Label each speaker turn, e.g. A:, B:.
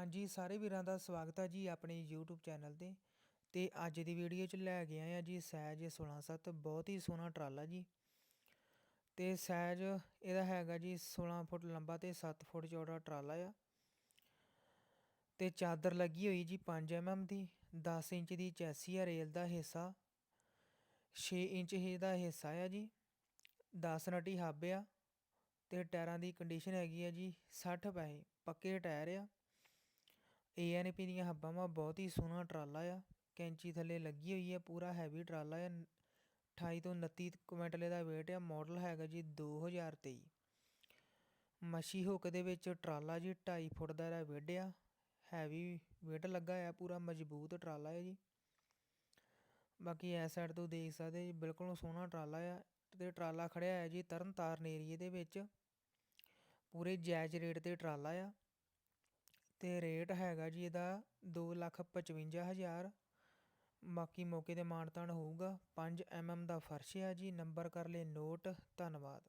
A: ਹਾਂਜੀ, ਸਾਰੇ ਵੀਰਾਂ ਦਾ ਸਵਾਗਤ ਹੈ ਜੀ ਆਪਣੇ YouTube ਚੈਨਲ ਤੇ। ਤੇ ਅੱਜ ਦੀ ਵੀਡੀਓ 'ਚ ਲੈ ਕੇ ਆਏ ਆ ਜੀ ਸਹਿਜ 167 ਬਹੁਤ ਹੀ ਸੋਹਣਾ ਟਰਾਲਾ ਜੀ। ਤੇ ਸਹਿਜ, ਇਹਦਾ ਹੈਗਾ ਜੀ 16 ਫੁੱਟ ਲੰਬਾ ਤੇ 7 ਫੁੱਟ ਚੌੜਾ ਟਰਾਲਾ ਆ। ਤੇ ਚਾਦਰ ਲੱਗੀ ਹੋਈ ਜੀ 5 mm ਦੀ 10 ਇੰਚ ਦੀ ਚੈਸੀ ਆ ਰੇਲ ਦਾ ਹਿੱਸਾ। 6 ਇੰਚ ਦਾ ਹਿੱਸਾ ਆ ਜੀ 10 ਨਟੀ ਹੱਬ ਆ। ਤੇ ਟਾਇਰਾਂ ਦੀ ਕੰਡੀਸ਼ਨ ਹੈਗੀ ਆ ਜੀ 60 ਪੈਸੇ ਪੱਕੇ ਟਾਇਰ ਆ। ਏਐਨਪੀ ਦੀਆਂ ਹੱਬਾਂ ਵਾ, ਬਹੁਤ ਹੀ ਸੋਹਣਾ ਟਰਾਲਾ ਆ। ਕੈਂਚੀ ਥੱਲੇ ਲੱਗੀ ਹੋਈ ਆ, ਪੂਰਾ ਹੈਵੀ ਟਰਾਲਾ ਆ। 28 ਤੋਂ 29 ਕੁਇੰਟਲ ਦਾ weight ਆ ਮਾਡਲ ਹੈਗਾ ਜੀ 2023 ਮਸ਼ੀ ਹੁੱਕ ਦੇ ਵਿੱਚ ਟਰਾਲਾ ਜੀ 2.5 ਫੁੱਟ ਦਾ ਇਹਦਾ ਵਿੱਡ ਆ। ਹੈਵੀ weight ਲੱਗਾ ਆ, ਪੂਰਾ ਮਜ਼ਬੂਤ ਟਰਾਲਾ ਹੈ ਜੀ। ਬਾਕੀ ਇਸ ਸਾਈਡ ਤੋਂ ਦੇਖ ਸਕਦੇ ਜੀ, ਬਿਲਕੁਲ ਸੋਹਣਾ ਟਰਾਲਾ ਆ। ਤੇ ਟਰਾਲਾ ਖੜਿਆ ਹੈ ਜੀ ਤਰਨਤਾਰਨ ਏਰੀਏ ਦੇ ਵਿੱਚ। ਪੂਰੇ ਜਾਇਜ਼ ਰੇਟ ਤੇ ਟਰਾਲਾ ਆ। ਅਤੇ ਰੇਟ ਹੈਗਾ ਜੀ ਇਹਦਾ 255000 ਬਾਕੀ ਮੌਕੇ ਤੇ ਮਾਨਤਾਨ ਹੋਊਗਾ। ਪੰਜ ਐੱਮ ਐੱਮ ਦਾ ਫਰਸ਼ ਆ ਜੀ। ਨੰਬਰ ਕਰ ਲਏ ਨੋਟ। ਧੰਨਵਾਦ।